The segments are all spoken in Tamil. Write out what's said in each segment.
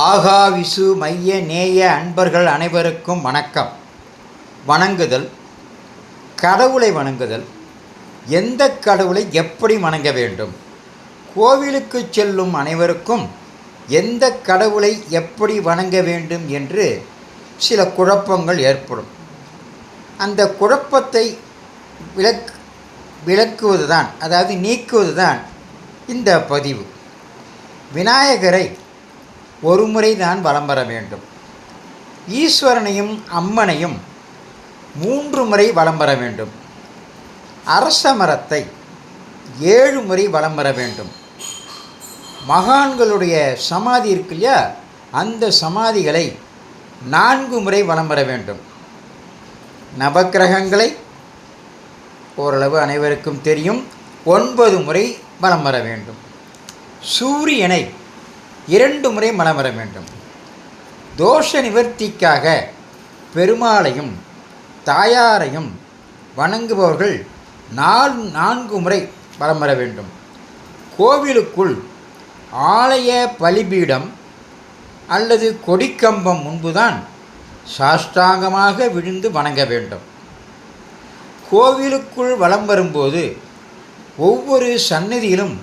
ஆகாவிசு மைய நேய அன்பர்கள் அனைவருக்கும் வணக்கம். வணங்குதல் கடவுளை வணங்குதல் எந்த கடவுளை எப்படி வணங்க வேண்டும்? கோவிலுக்கு செல்லும் அனைவருக்கும் எந்த கடவுளை எப்படி வணங்க வேண்டும் என்று சில குழப்பங்கள் ஏற்படும். அந்த குழப்பத்தை விளக் விளக்குவது தான் அதாவது நீக்குவது தான் இந்த பதிவு. விநாயகரை ஒரு முறை தான் வலம் வர வேண்டும். ஈஸ்வரனையும் அம்மனையும் மூன்று முறை வலம் வர வேண்டும். அரச மரத்தை ஏழு முறை வலம் வர வேண்டும். மகான்களுடைய சமாதி இருக்கு இல்லையா? அந்த சமாதிகளை நான்கு முறை வலம் வர வேண்டும். நவக்கிரகங்களை ஓரளவு அனைவருக்கும் தெரியும். ஒன்பது முறை வலம் வர வேண்டும். சூரியனை இரண்டு முறை மனம் வர வேண்டும். தோஷ நிவர்த்திக்காக பெருமாளையும் தாயாரையும் வணங்குபவர்கள் நால் நான்கு முறை வலம் வர வேண்டும். கோவிலுக்குள் ஆலய பலிபீடம் அல்லது கொடிக்கம்பம் முன்புதான் சாஷ்டாங்கமாக விழுந்து வணங்க வேண்டும். கோவிலுக்குள் வலம் வரும்போது ஒவ்வொரு சந்நிதியிலும்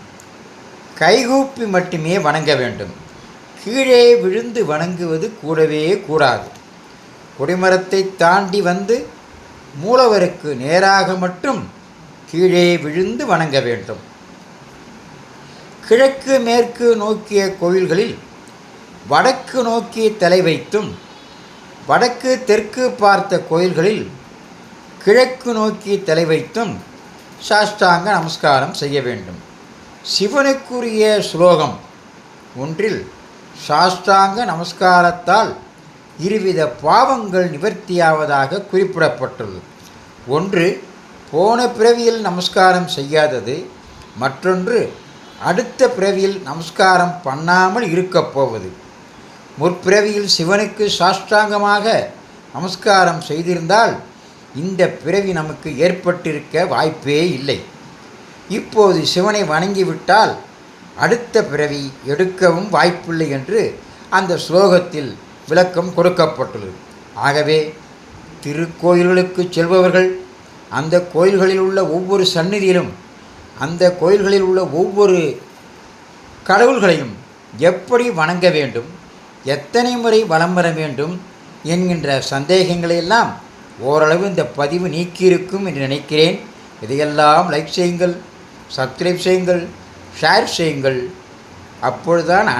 கைகூப்பி மட்டுமே வணங்க வேண்டும். கீழே விழுந்து வணங்குவது கூடவே கூடாது. கொடிமரத்தை தாண்டி வந்து மூலவருக்கு நேராக மட்டும் கீழே விழுந்து வணங்க வேண்டும். கிழக்கு மேற்கு நோக்கிய கோயில்களில் வடக்கு நோக்கி தலை வைத்தும் வடக்கு தெற்கு பார்த்த கோயில்களில் கிழக்கு நோக்கி தலை வைத்தும் சாஷ்டாங்க நமஸ்காரம் செய்ய வேண்டும். சிவனுக்குரிய ஸ்லோகம் ஒன்றில் சாஷ்டாங்க நமஸ்காரத்தால் இருவித பாவங்கள் நிவர்த்தியாவதாக குறிப்பிடப்பட்டுள்ளது. ஒன்று போன பிறவியில் நமஸ்காரம் செய்யாதது. மற்றொன்று அடுத்த பிறவியில் நமஸ்காரம் பண்ணாமல் இருக்கப் போவது. முற்பிறவியில் சிவனுக்கு சாஷ்டாங்கமாக நமஸ்காரம் செய்திருந்தால் இந்த பிறவி நமக்கு ஏற்பட்டிருக்க வாய்ப்பே இல்லை. இப்போது சிவனை வணங்கிவிட்டால் அடுத்த பிறவி எடுக்கவும் வாய்ப்பில்லை என்று அந்த ஸ்லோகத்தில் விளக்கம் கொடுக்கப்பட்டுள்ளது. ஆகவே திருக்கோயில்களுக்கு செல்பவர்கள் அந்த கோயில்களில் உள்ள ஒவ்வொரு சந்நிதியிலும் அந்த கோயில்களில் உள்ள ஒவ்வொரு கடவுள்களையும் எப்படி வணங்க வேண்டும் எத்தனை முறை வலம் வர வேண்டும் என்கின்ற சந்தேகங்களையெல்லாம் ஓரளவு இந்த பதிவு நீக்கியிருக்கும் என்று நினைக்கிறேன். இதையெல்லாம் லைக் செய்யுங்கள். சப்ஸ்கிரைப் செய்யுங்கள் ஷேர் செய்யுங்கள். அப்பொழுதுதான் அனை